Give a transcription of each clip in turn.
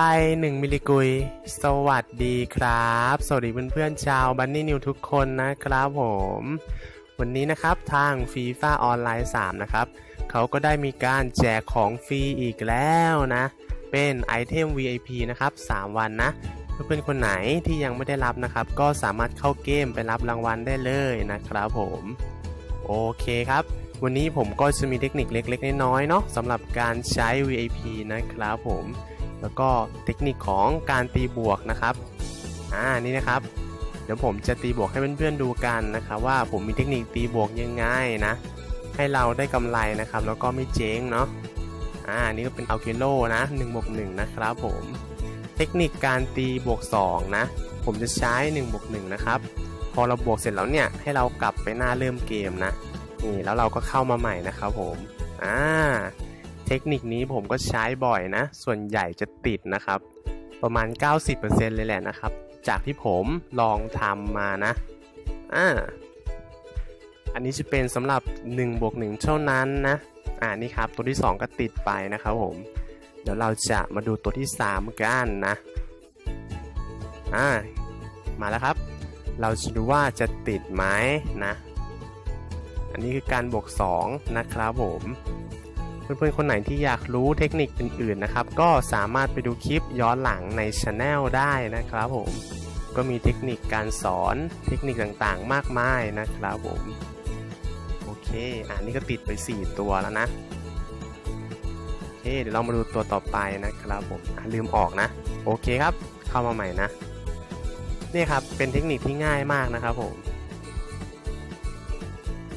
ไป 1 มิลลิกุย สวัสดีครับ สวัสดีเพื่อนๆชาวบันนี่นิวทุกคนนะครับผม วันนี้นะครับทางฟีฟ่าออนไลน์ 3 นะครับเขาก็ได้มีการแจกของฟรีอีกแล้วนะ เป็นไอเทม VIP นะครับ 3 วันนะ เพื่อนๆคนไหนที่ยังไม่ได้รับนะครับ ก็สามารถเข้าเกมไปรับรางวัลได้เลยนะครับผม โอเคครับวันนี้ผมก็จะมีเทคนิคเล็ก ๆ น้อยๆเนาะสำหรับการใช้ VIP นะครับผม แล้วก็เทคนิคของการตีบวกนะครับอ่านี่นะครับ เดี๋ยวผมจะตีบวกให้เพื่อนๆดูกันนะครับ ว่าผมมีเทคนิคตีบวกยังไงนะ ให้เราได้กำไรนะครับ แล้วก็ไม่เจ๊งเนาะอ่านี่ก็เป็นอัลเกโลนะ1บวก1นะครับผมเทคนิคการตีบวก2นะผมจะใช้1บวก1นะครับพอเราบวกเสร็จแล้วเนี่ยให้เรากลับไปหน้าเริ่มเกมนะนี่แล้วเราก็เข้ามาใหม่นะครับผมอ่า เทคนิคนี้ผมก็ใช้บ่อยนะ ส่วนใหญ่จะติดนะครับ ประมาณ 90%เลยแหละนะครับ จากที่ผมลองทำมานะ อ่า อันนี้จะเป็นสำหรับ1บวก1เท่านั้นนะ อ่านี่ครับ ตัวที่ 2 ก็ติดไปนะครับผม เดี๋ยวเราจะมาดูตัวที่ 3 กันนะ อ่า มาแล้วครับ เราจะดูว่าจะติดไหมนะ อันนี้คือการบวก 2 นะครับผม เพื่อนๆคนไหนที่อยากรู้เทคนิคอื่นๆนะครับ ก็สามารถไปดูคลิปย้อนหลังในช anel ได้นะครับผม ก็มีเทคนิคการสอนเทคนิคต่างๆ มากมายนะครับผม โอเค อ่านี่ก็ติดไป 4 ตัวแล้วนะโอเคเดี๋ยวเรามาดูตัวต่อไปนะครับผมลืมออกนะ โอเคครับ เข้ามาใหม่นะนี่ครับเป็นเทคนิคที่ง่ายมากนะครับผม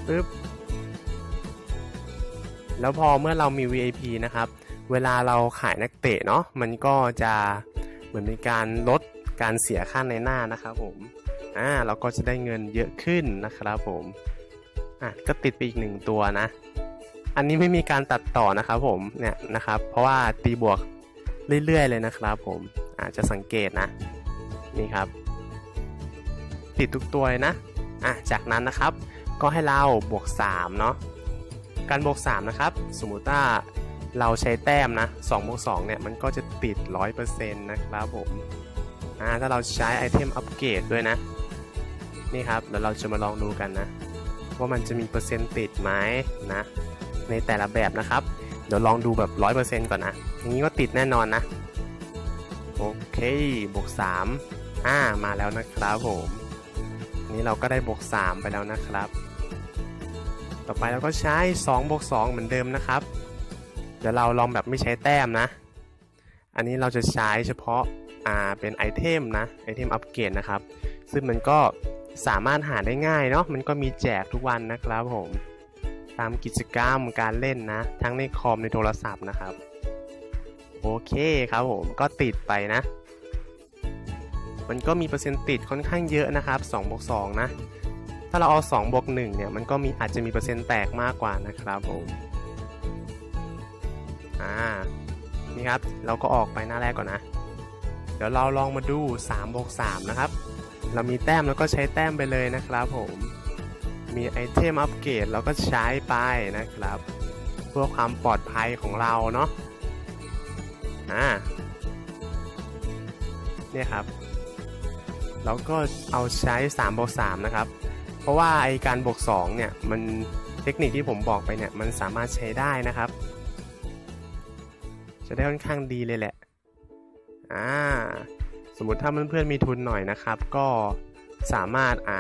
ปึ๊บ แล้วพอเมื่อเรามี VIP นะครับ เวลาเราขายนักเตะเนาะมันก็จะเหมือนเป็นการลดการเสียค่าในหน้านะครับผมอ่าเราก็จะได้เงินเยอะขึ้นนะครับผมอะก็ติดไปอีกหนึ่งตัวนะ อันนี้ไม่มีการตัดต่อนะครับผมเนี่ยนะครับ เพราะว่าตีบวกเรื่อยๆเลยนะครับผมอาจจะสังเกตนะนี่ครับ ติดทุกตัวเลยนะอะจากนั้นนะครับก็ให้เราบวก3เนาะ การบวก 3 นะครับ สมมุติว่าเราใช้แต้มนะ2บวก2เนี่ยมันก็จะติด 100%นะครับผมอ่าถ้าเราใช้ไอเทมอัปเกรดด้วยนะ นี่ครับเดี๋ยวเราจะมาลองดูกันนะ ว่ามันจะมีเปอร์เซ็นต์ติดไหมนะ ในแต่ละแบบนะครับ เดี๋ยวลองดูแบบ 100%ก่อนนะอย่างนี้ก็ติดแน่นอนนะ โอเคบวก3อ่ามาแล้วนะครับผม นี้เราก็ได้บวก 3 ไปแล้วนะครับ ต่อไปเราก็ใช้2บวก2เหมือนเดิมนะครับ เดี๋ยวเราลองแบบไม่ใช้แต้มนะ อันนี้เราจะใช้เฉพาะอ่าเป็นไอเทมนะไอเทมอัปเกรดนะครับ ซึ่งมันก็สามารถหาได้ง่ายเนาะมันก็มีแจกทุกวันนะครับผมตามกิจกรรมการเล่นนะ ทั้งในคอมในโทรศัพท์นะครับ โอเคครับผมก็ติดไปนะ มันก็มีเปอร์เซ็นต์ติดค่อนข้างเยอะนะครับ2บวก2นะ ถ้าเราเอา2บวก1เนี่ยมันก็มีอาจจะมีเปอร์เซ็นต์แตกมากกว่านะครับผมอ่านี่ครับเราก็ออกไปหน้าแรกก่อนนะ เดี๋ยวเราลองมาดู3บวก3นะครับ เรามีแต้มแล้วก็ใช้แต้มไปเลยนะครับผมมีไอเทมอัปเกรดเราก็ใช้ไปนะครับเพื่อความปลอดภัยของเราเนาะอ่าเนี่ยครับ เราก็เอาใช้3บวก3นะครับ ราะว่าไอการบวก2เนี่ยมันเทคนิคที่ผมบอกไปเนี่ยมันสามารถใช้ได้นะครับ จะได้ค่อนข้างดีเลยแหละอ่าสมมุติถ้าเพื่อนๆมีทุนหน่อยนะครับ ก็สามารถอ่า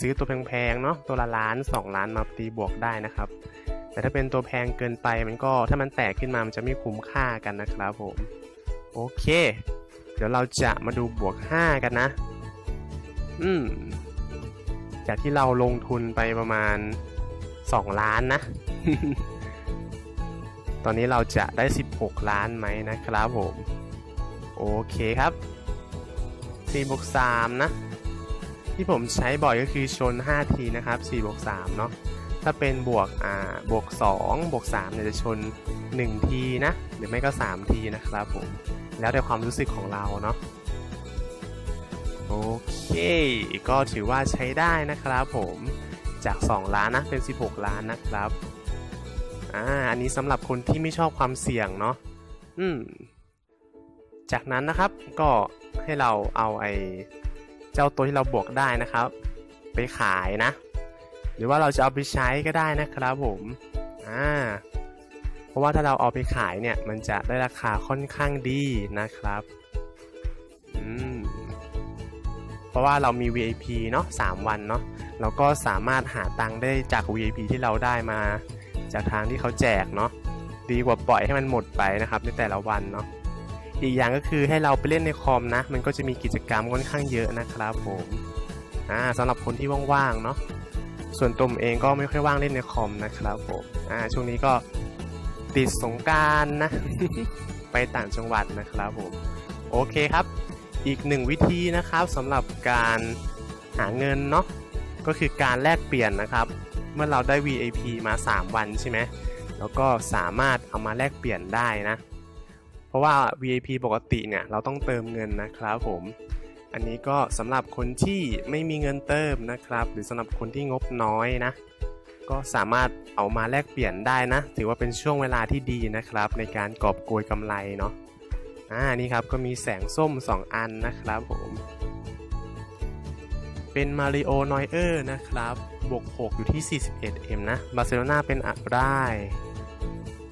ซื้อตัวแพงๆเนาะตัวละล้าน2ล้านมาตีบวกได้นะครับ แต่ถ้าเป็นตัวแพงเกินไปมันก็ถ้ามันแตกขึ้นมามันจะไม่คุ้มค่ากันนะครับผมโอเค เดี๋ยวเราจะมาดูบวก 5 กันนะ อืม จากที่เราลงทุนไปประมาณ 2 ล้านนะ ตอนนี้เราจะได้ 16 ล้านไหมนะครับผม โอเคครับ4บวก3นะ ที่ผมใช้บ่อยก็คือชน 5 ทีนะครับ4บวก3เนาะถ้าเป็นบวกอ่าบวก2บวก3เนี่ยจะชน 1 ทีนะ หรือไม่ก็ 3 ทีนะครับผม แล้วแต่ความรู้สึกของเราเนาะ โอเค ก็ถือว่าใช้ได้นะครับผมจาก 2 ล้านนะเป็น 16 ล้านนะครับอ่าอันนี้สำหรับคนที่ไม่ชอบความเสี่ยงเนาะอืมจากนั้นนะครับก็ให้เราเอาไอ้เจ้าตัวที่เราบวกได้นะครับ ไปขายนะ หรือว่าเราจะเอาไปใช้ก็ได้นะครับผมอ่าเพราะว่าถ้าเราเอาไปขายเนี่ยมันจะได้ราคาค่อนข้างดีนะครับอืม เพราะว่าเรามี VIP เนาะ3วันเนาะเราก็สามารถหาตังค์ได้จาก VIP ที่เราได้มา จากทางที่เขาแจกเนาะดีกว่าปล่อยให้มันหมดไปนะครับในแต่ละวันเนาะอีกอย่างก็คือให้เราไปเล่นในคอมนะ มันก็จะมีกิจกรรมค่อนข้างเยอะนะครับผมอ่าสำหรับคนที่ว่างๆเนาะส่วนตัวผมเองก็ไม่ค่อยว่างเล่นในคอมนะครับผมอ่าช่วงนี้ก็ติดสงการนะ ไปต่างจังหวัดนะครับผม โอเคครับ อีกหนึ่งวิธีนะครับสำหรับการหาเงินเนาะก็คือการแลกเปลี่ยนนะครับ เมื่อเราได้ VIP มา 3 วันใช่ไหมแล้วก็สามารถเอามาแลกเปลี่ยนได้นะ เพราะว่า VIP ปกติเนี่ยเราต้องเติมเงินนะครับผม อันนี้ก็สำหรับคนที่ไม่มีเงินเติมนะครับ หรือสำหรับคนที่งบน้อยนะ ก็สามารถเอามาแลกเปลี่ยนได้นะ ถือว่าเป็นช่วงเวลาที่ดีนะครับ ในการกอบโกยกำไรเนาะ อ่านี่ครับก็มีแสงส้ม 2 อันนะครับผม เป็นมาริโอนอยเออร์นะครับบวก 6 อยู่ที่ 41M นะ บาร์เซโลนาเป็นอะไร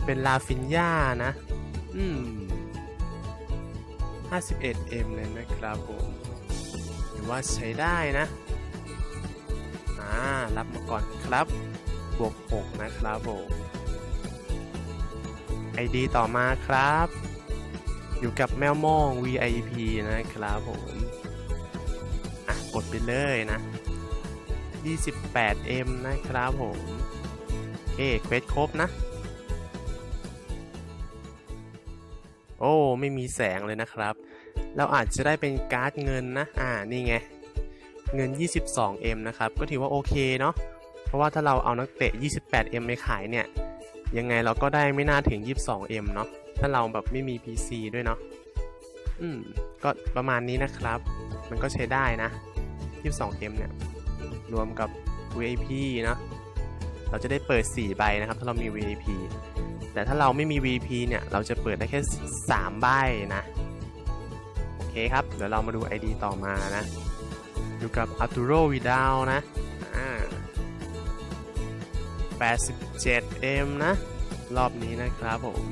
เป็นลาฟินยานะ อืม 51M เลยนะครับผมหรือว่าใช้ได้นะ อ่า รับมาก่อนครับ บวก 6 นะครับผม ID ต่อมาครับ อยู่กับแมวมอง VIP นะครับผมอะกดไปเลยนะ 28M นะครับผมโอเคเควสครบนะ โอ้ ไม่มีแสงเลยนะครับ เราอาจจะได้เป็นการ์ดเงินนะ อ่า นี่ไง เงิน 22M นะครับ ก็ถือว่าโอเคเนาะ เพราะว่าถ้าเราเอานักเตะ 28M ไปขายเนี่ย ยังไงเราก็ได้ไม่น่าถึง 22M เนาะ ถ้าเราแบบไม่มี PC ด้วยเนาะอืม ก็ประมาณนี้นะครับ มันก็ใช้ได้นะ 22M เนี่ย รวมกับ VIP เนาะเราจะได้เปิด 4 ใบนะครับ ถ้าเรามี VIP แต่ถ้าเราไม่มี VIP เนี่ย เราจะเปิดได้แค่ 3 ใบนะ โอเคครับ เดี๋ยวเรามาดู ID ต่อมานะ อยู่กับ Arturo Vidal นะ 87M นะ รอบนี้นะครับผม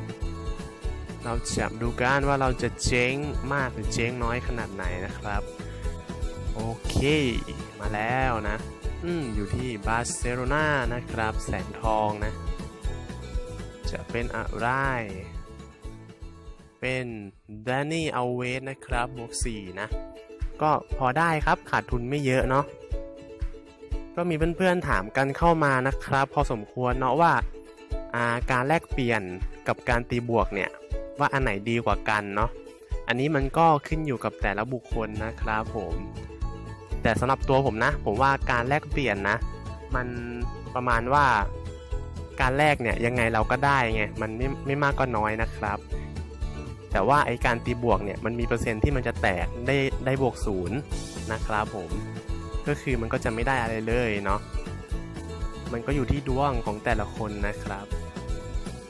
เราจะดูกันว่าเราจะเจ๊งมากหรือเจ๊งน้อยขนาดไหนนะครับ โอเค มาแล้วนะ อืมอยู่ที่บาร์เซโลนานะครับ แสงทองนะ จะเป็นอะไร เป็นดานนี่เอาเวสนะครับบวก4นะ ก็พอได้ครับขาดทุนไม่เยอะเนาะก็มีเพื่อนๆถามกันเข้ามานะครับ พอสมควรเนาะว่าาการแลกเปลี่ยนกับการตีบวกเนี่ย ว่าอันไหนดีกว่ากันเนาะอันนี้มันก็ขึ้นอยู่กับแต่ละบุคคลนะครับผม แต่สำหรับตัวผมนะ ผมว่าการแลกเปลี่ยนนะ มันประมาณว่าการแลกเนี่ยยังไงเราก็ได้ไงมันไม่ไม่มากก็น้อยนะครับ แต่ว่าไอการตีบวกเนี่ยมันมีเปอร์เซ็นต์ที่มันจะแตกได้ได้บวกศูนย์นะครับผม ก็คือมันก็จะไม่ได้อะไรเลยเนาะมันก็อยู่ที่ดวงของแต่ละคนนะครับ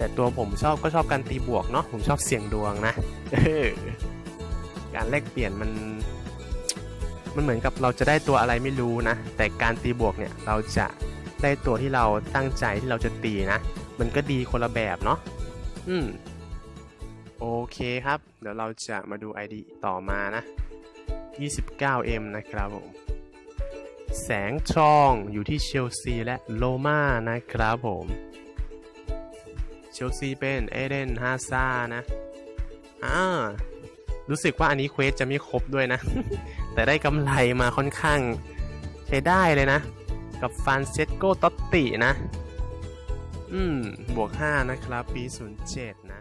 แต่ตัวผมชอบก็ชอบการตีบวกเนาะผมชอบเสี่ยงดวงนะการแลกเปลี่ยนมันมันเหมือนกับเราจะได้ตัวอะไรไม่รู้นะ แต่การตีบวกเนี่ยเราจะได้ตัวที่เราตั้งใจที่เราจะตีนะ มันก็ดีคนละแบบเนาะอืมโอเคครับ เดี๋ยวเราจะมาดู ID ต่อมานะ 29M นะครับผม แสงทองอยู่ที่เชลซีและโลมานะครับผม เชลซีเป็นเอเดนฮาซานะอ่ารู้สึกว่าอันนี้เควสจะไม่ครบด้วยนะ แต่ได้กำไรมาค่อนข้างใช้ได้เลยนะ กับฟานเซสโกตอตตินะ อืม บวก 5 นะครับ ปี 07 นะ